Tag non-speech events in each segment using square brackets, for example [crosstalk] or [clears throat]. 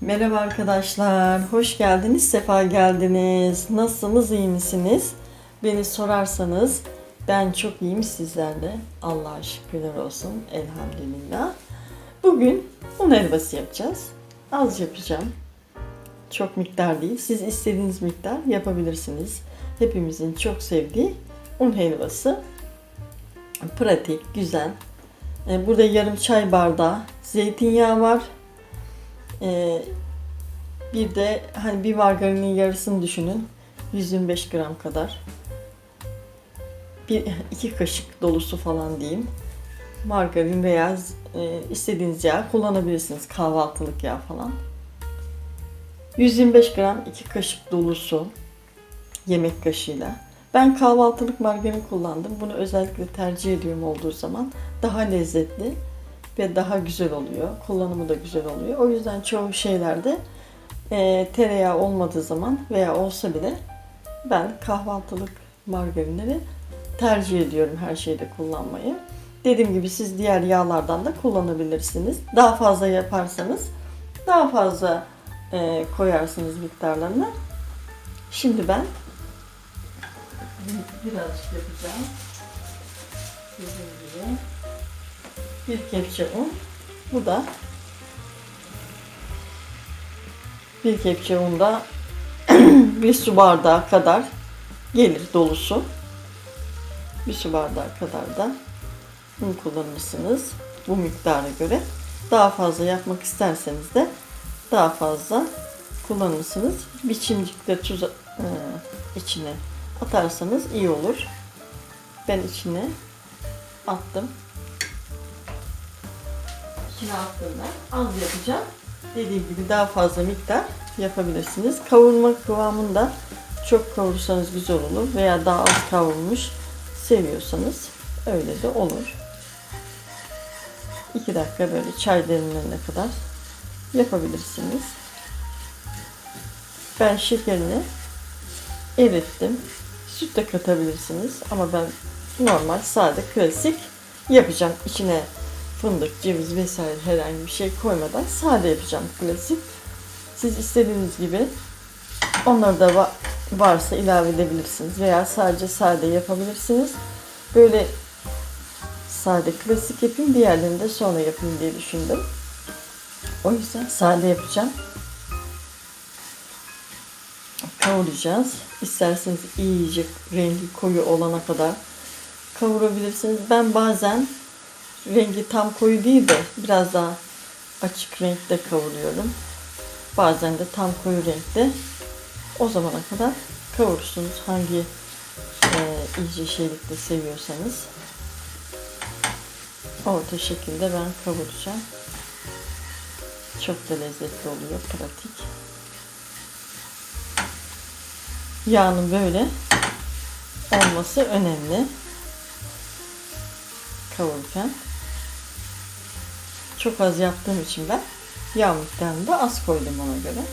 Merhaba arkadaşlar, hoş geldiniz, sefa geldiniz. Nasılsınız, iyi misiniz? Beni sorarsanız ben çok iyiyim sizler de. Allah'a şükürler olsun, elhamdülillah. Bugün un helvası yapacağız. Az yapacağım. Çok miktar değil. Siz istediğiniz miktar yapabilirsiniz. Hepimizin çok sevdiği un helvası. Pratik, güzel. Ee, Burada yarım çay bardağı zeytinyağı var. Ee, bir de hani bir margarinin yarısını düşünün. 125 gram kadar. Bir [laughs] iki kaşık dolusu falan diyeyim. Margarin veya e, istediğiniz yağ kullanabilirsiniz. Kahvaltılık yağ falan. 125 gram iki kaşık dolusu yemek kaşığıyla. Ben kahvaltılık margarin kullandım. Bunu özellikle tercih ediyorum olduğu zaman. Daha lezzetli ve daha güzel oluyor. Kullanımı da güzel oluyor. O yüzden çoğu şeylerde e, tereyağı olmadığı zaman veya olsa bile ben kahvaltılık margarinleri tercih ediyorum her şeyde kullanmayı. Dediğim gibi siz diğer yağlardan da kullanabilirsiniz. Daha fazla yaparsanız daha fazla e, koyarsınız miktarlarını. Şimdi ben birazcık yapacağım. Dediğim gibi bir kepçe un. Bu da bir kepçe unda [clears throat] bir su bardağı kadar gelir dolusu. Bir su bardağı kadar da un kullanırsınız bu miktara göre. Daha fazla yapmak isterseniz de daha fazla kullanırsınız. Biçimcikte tuz e, içine atarsanız iyi olur. Ben içine attım. İçine attığımda az yapacağım. Dediğim gibi daha fazla miktar yapabilirsiniz. Kavurma kıvamında çok kavurursanız güzel olur veya daha az kavrulmuş seviyorsanız öyle de olur. 2 dakika böyle çay demlenene kadar yapabilirsiniz. Ben şekerini erittim. Süt de katabilirsiniz ama ben normal sade klasik yapacağım. İçine fındık, ceviz vesaire herhangi bir şey koymadan sade yapacağım klasik. Siz istediğiniz gibi onları da va- varsa ilave edebilirsiniz veya sadece sade yapabilirsiniz. Böyle sade klasik yapayım diğerlerini de sonra yapayım diye düşündüm. O yüzden sade yapacağım. Kavuracağız. İsterseniz iyice rengi koyu olana kadar kavurabilirsiniz. Ben bazen rengi tam koyu değil de biraz daha açık renkte kavuruyorum. Bazen de tam koyu renkte. O zamana kadar kavurursunuz hangi e, iyice şeylikte seviyorsanız. Orta şekilde ben kavuracağım. Çok da lezzetli oluyor, pratik. Yağının böyle olması önemli kavururken. Çok az yaptığım için ben yağ miktarını da az koydum ona göre.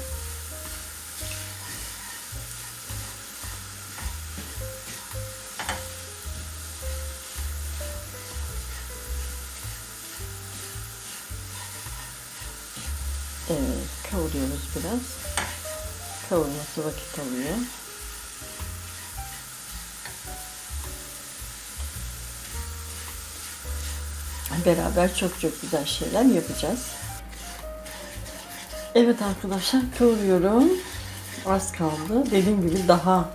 Evet, kavuruyoruz biraz. Kavurması vakit alıyor. Beraber çok çok güzel şeyler yapacağız. Evet arkadaşlar kavuruyorum. Az kaldı. Dediğim gibi daha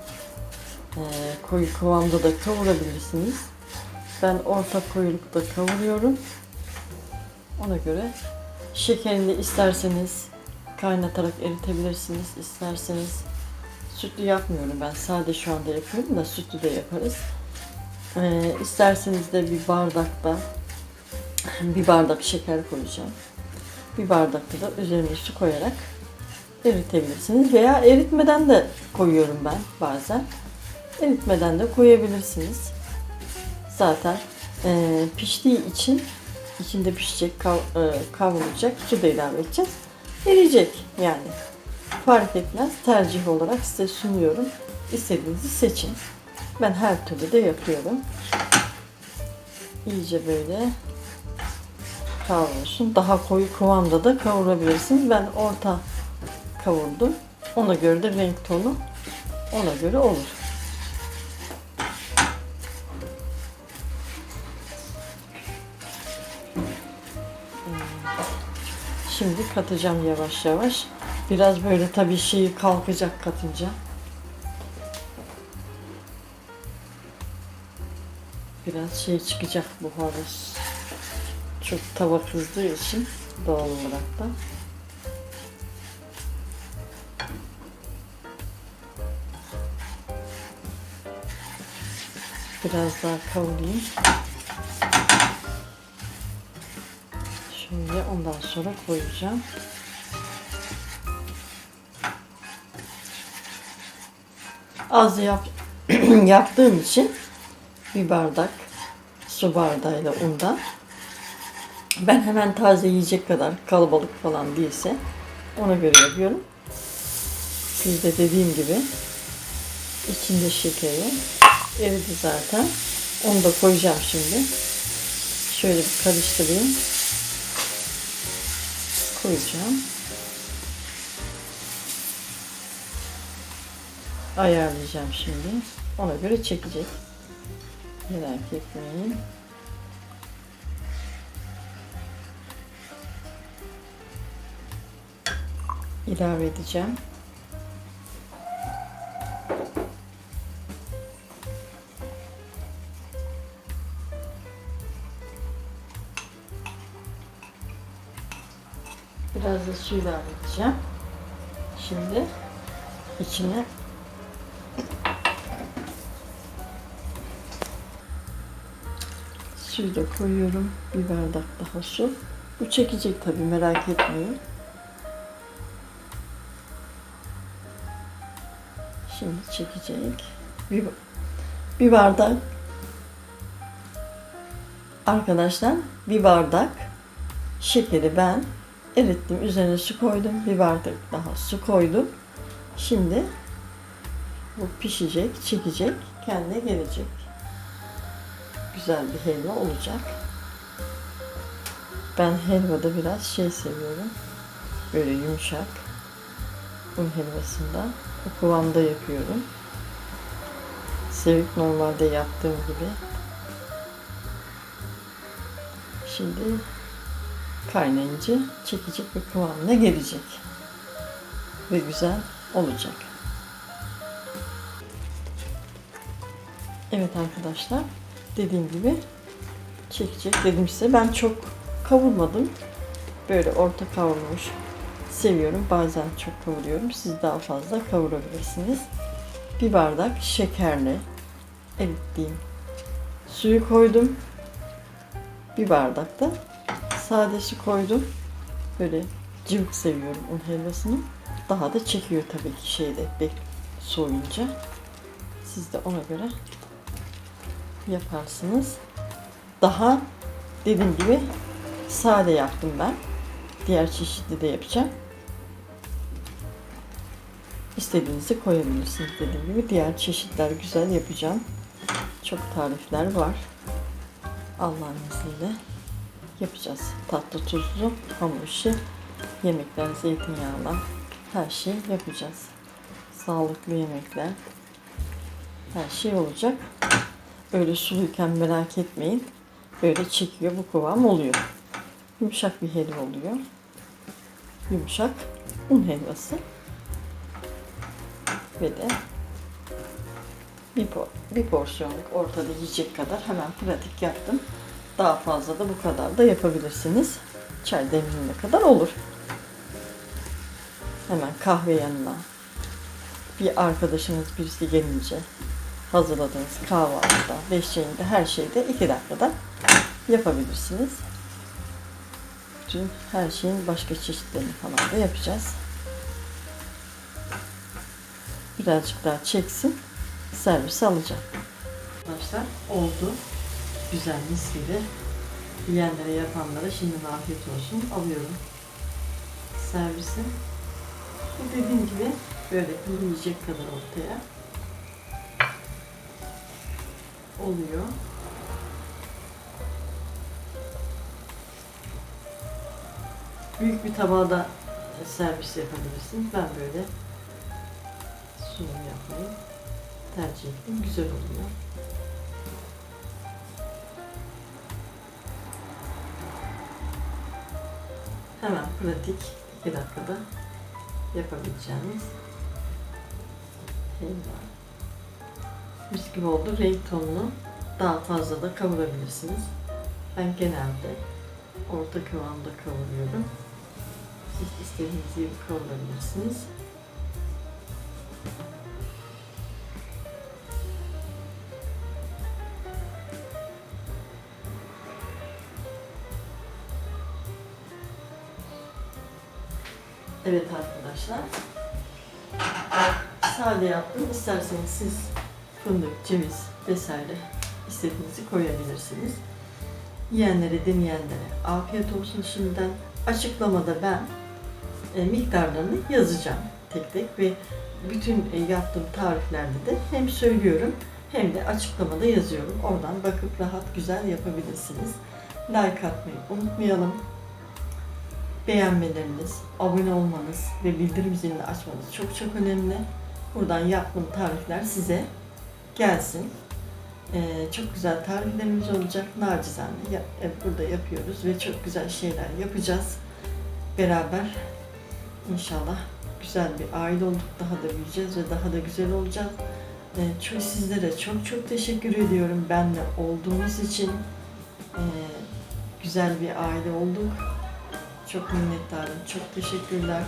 e, koyu kıvamda da kavurabilirsiniz. Ben orta koyulukta kavuruyorum. Ona göre şekerini isterseniz kaynatarak eritebilirsiniz. İsterseniz sütlü yapmıyorum ben. Sade şu anda yapıyorum da sütlü de yaparız. E, isterseniz de bir bardakta bir bardak şeker koyacağım. Bir bardakta da üzerine su koyarak eritebilirsiniz. Veya eritmeden de koyuyorum ben bazen. Eritmeden de koyabilirsiniz. Zaten e, piştiği için içinde pişecek, kav, e, kavrulacak, su da ilave edeceğiz. Eriyecek yani. Fark etmez. Tercih olarak size sunuyorum. İstediğinizi seçin. Ben her türlü de yapıyorum. İyice böyle kavrulsun. Daha koyu kıvamda da kavurabilirsiniz. Ben orta kavurdum. Ona göre de renk tonu ona göre olur. Şimdi katacağım yavaş yavaş. Biraz böyle tabii şeyi kalkacak katınca. Biraz şey çıkacak buharı. Çok tava kızdığı için doğal olarak da. Biraz daha kavurayım. Şöyle ondan sonra koyacağım. Az yap [clears throat] yaptığım için bir bardak su bardağıyla undan ben hemen taze yiyecek kadar kalabalık falan değilse ona göre yapıyorum. Bir de dediğim gibi içinde şekeri eridi zaten. Onu da koyacağım şimdi. Şöyle bir karıştırayım. Koyacağım. Ayarlayacağım şimdi. Ona göre çekecek. Merak etmeyin. İlave edeceğim. Biraz da su ilave edeceğim. Şimdi içine suyu da koyuyorum. Bir bardak daha su. Bu çekecek tabii merak etmeyin. Şimdi çekecek. Bir, bir bardak arkadaşlar bir bardak şekeri ben erittim. Üzerine su koydum. Bir bardak daha su koydum. Şimdi bu pişecek, çekecek, kendine gelecek. Güzel bir helva olacak. Ben helvada biraz şey seviyorum. Böyle yumuşak. Un helvasında bu kıvamda yapıyorum. Sevik normalde yaptığım gibi. Şimdi kaynayınca çekecek bir kıvamına gelecek. Ve güzel olacak. Evet arkadaşlar dediğim gibi çekecek dedim size. Ben çok kavurmadım. Böyle orta kavrulmuş seviyorum. Bazen çok kavuruyorum. Siz daha fazla kavurabilirsiniz. Bir bardak şekerli erittiğim suyu koydum. Bir bardak da sade su koydum. Böyle cıvık seviyorum un helvasını. Daha da çekiyor tabii ki şeyde bek soğuyunca. Siz de ona göre yaparsınız. Daha dediğim gibi sade yaptım ben. Diğer çeşitli de yapacağım. İstediğinizi koyabilirsiniz dediğim gibi. Diğer çeşitler güzel yapacağım. Çok tarifler var. Allah'ın izniyle yapacağız. Tatlı tuzlu hamur işi, yemekler zeytinyağlı her şey yapacağız. Sağlıklı yemekler her şey olacak. Öyle suluyken merak etmeyin. Böyle çekiyor bu kıvam oluyor. Yumuşak bir helva oluyor. Yumuşak un helvası ve de bir, por bir porsiyonluk ortada yiyecek kadar hemen pratik yaptım. Daha fazla da bu kadar da yapabilirsiniz. Çay demliğine kadar olur. Hemen kahve yanına bir arkadaşınız birisi gelince hazırladığınız kahvaltıda, beş her şeyde iki dakikada yapabilirsiniz. Bütün her şeyin başka çeşitlerini falan da yapacağız. Birazcık daha çeksin. Servis alacağım. Arkadaşlar oldu. Güzel mis gibi. Yiyenlere yapanlara şimdi afiyet olsun. Alıyorum. Servisi. Bu dediğim gibi böyle yiyecek kadar ortaya. Oluyor. Büyük bir tabağa da servis yapabilirsiniz. Ben böyle sunum yapmayı tercih ettim. Güzel oluyor. Hemen pratik 2 dakikada yapabileceğiniz helva. Mis gibi oldu. Renk tonunu daha fazla da kavurabilirsiniz. Ben genelde orta kıvamda kavuruyorum. Siz istediğiniz gibi kavurabilirsiniz. Evet arkadaşlar. Sade yaptım. İsterseniz siz fındık, ceviz vesaire istediğinizi koyabilirsiniz. Yiyenlere, deneyenlere afiyet olsun şimdiden. Açıklamada ben e, miktarlarını yazacağım tek tek ve bütün e, yaptığım tariflerde de hem söylüyorum hem de açıklamada yazıyorum. Oradan bakıp rahat güzel yapabilirsiniz. Like atmayı unutmayalım. Beğenmeleriniz, abone olmanız ve bildirim zilini açmanız çok çok önemli. Buradan yaptığım tarifler size gelsin. Ee, çok güzel tariflerimiz olacak. Nacizane ya- e, burada yapıyoruz ve çok güzel şeyler yapacağız. Beraber inşallah güzel bir aile olduk. Daha da büyüyeceğiz ve daha da güzel olacağız. Ee, çok sizlere çok çok teşekkür ediyorum. Benle olduğunuz için Ee, güzel bir aile olduk. Çok minnettarım. Çok teşekkürler.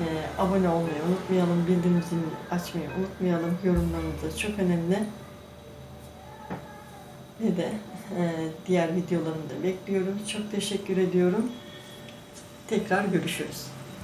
Ee, abone olmayı unutmayalım. Bildirim zilini açmayı unutmayalım. Yorumlarınız da çok önemli. Ve de e, diğer videolarımı da bekliyorum. Çok teşekkür ediyorum. Tekrar görüşürüz.